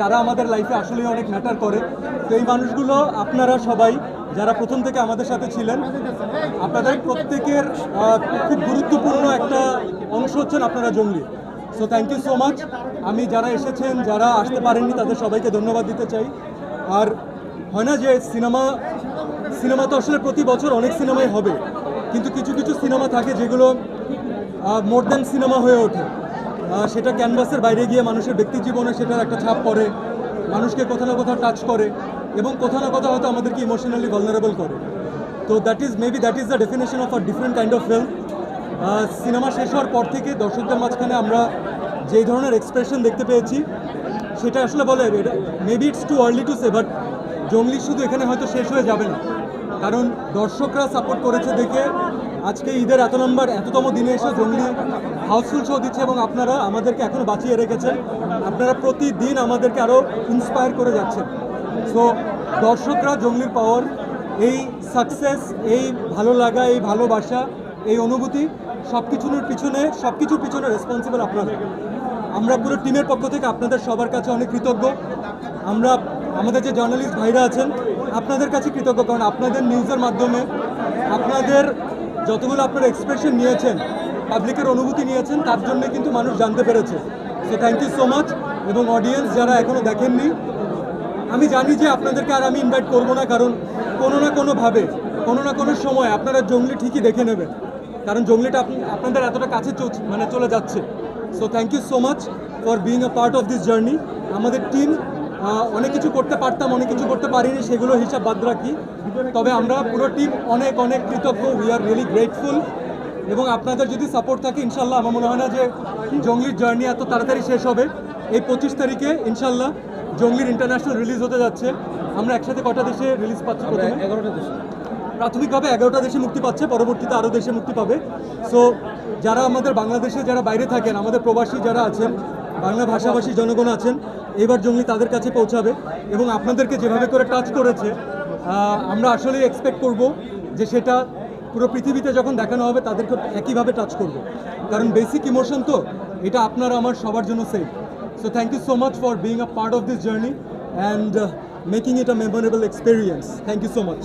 যারা আমাদের লাইফে আসলে অনেক ম্যাটার করে, তো এই মানুষগুলো আপনারা সবাই যারা প্রথম থেকে আমাদের সাথে ছিলেন, আপনাদের প্রত্যেকের খুব গুরুত্বপূর্ণ একটা অংশ হচ্ছেন আপনারা Jongli. So thank you so much আমি যারা এসেছেন, যারা আসতে পারেননি, তাদের সবাইকে ধন্যবাদ দিতে চাই। আর হয় না যে সিনেমা সিনেমা তো আসলে প্রতি বছর অনেক সিনেমাই হবে, কিন্তু কিছু কিছু সিনেমা থাকে যেগুলো মোর দ্যান সিনেমা হয়ে ওঠে। সেটা ক্যানভাসের বাইরে গিয়ে মানুষের ব্যক্তি জীবনে সেটার একটা ছাপ পড়ে, মানুষকে কোথাও না কোথাও টাচ করে এবং কোথাও না কোথাও হয়তো আমাদেরকে ইমোশনালি ভলনারেবল করে। তো that is maybe that is the definition of a different kind of film cinema শেষ হওয়ার পর থেকে দর্শকদের মাঝখানে আমরা যেই ধরনের এক্সপ্রেশন দেখতে পেয়েছি, সেটা আসলে বলে maybe it's too early to say but Jongli শুধু এখানে হয়তো শেষ হয়ে যাবে না। কারণ দর্শকরা সাপোর্ট করেছে দেখে আজকে ঈদের এত নম্বর, এততম দিনে এসে জঙ্গলি হাউসফুল শো দিচ্ছে এবং আপনারা আমাদেরকে এখনও বাঁচিয়ে রেখেছেন। আপনারা প্রতিদিন আমাদেরকে আরও ইন্সপায়ার করে যাচ্ছেন। সো দর্শকরা জঙ্গলির পাওয়ার এই সাকসেস এই ভালো লাগা, এই ভালোবাসা, এই অনুভূতি সব কিছুর পিছনে সব কিছুর পিছনে রেসপন্সিবল আপনারা। আমরা পুরো টিমের পক্ষ থেকে আপনাদের সবার কাছে অনেক কৃতজ্ঞ। আমরা, আমাদের যে জার্নালিস্ট ভাইরা আছেন, আপনাদের কাছে কৃতজ্ঞ কারণ আপনাদের নিউজের মাধ্যমে, আপনাদের যতগুলো আপনারা এক্সপ্রেশন নিয়েছেন পাবলিকের অনুভূতি নিয়েছেন, তার জন্য কিন্তু মানুষ জানতে পেরেছে। So thank you so much এবং অডিয়েন্স যারা এখনও দেখেননি, আমি জানি যে আপনাদেরকে আর আমি ইনভাইট করব না, কারণ কোনো না কোনোভাবে, কোনো না কোনো সময় আপনারা জঙ্গলি ঠিকই দেখে নেবেন। কারণ জঙ্গলিটা আপনি- আপনাদের এতটা কাছে মানে চলে যাচ্ছে। So thank you so much for being a part of this journey আমাদের টিম অনেক কিছু করতে পারতাম অনেক কিছু করতে পারিনি সেগুলো হিসাব বাদ রাখি। তবে আমরা পুরো টিম অনেক অনেক কৃতজ্ঞ। উই আর রিয়েলি গ্রেটফুল এবং আপনাদের যদি সাপোর্ট থাকে ইনশাল্লাহ আমার মনে হয় না যে জঙ্গলির জার্নি এত তাড়াতাড়ি শেষ হবে। এই পঁচিশ তারিখে ইনশাল্লাহ জঙ্গলির ইন্টারন্যাশনাল রিলিজ হতে যাচ্ছে। আমরা একসাথে কটা দেশে রিলিজ পাচ্ছি প্রথমে? এগারোটা দেশে। প্রাথমিকভাবে এগারোটা দেশে মুক্তি পাচ্ছে পরবর্তীতে আরও দেশে মুক্তি পাবে। সো যারা আমাদের বাংলাদেশে যারা বাইরে থাকেন আমাদের প্রবাসী যারা আছেন বাংলা ভাষাভাষী জনগণ আছেন, এবার জঙ্গলি তাদের কাছে পৌঁছাবে এবং আপনাদেরকে যেভাবে করে টাচ করেছে আমরা আসলে এক্সপেক্ট করব যে সেটা পুরো পৃথিবীতে যখন দেখানো হবে, তাদেরকে একইভাবে টাচ করব। কারণ বেসিক ইমোশন তো, এটা আপনার আমার সবার জন্য same so thank you so much for being a part of this journey and making it a memorable experience thank you so much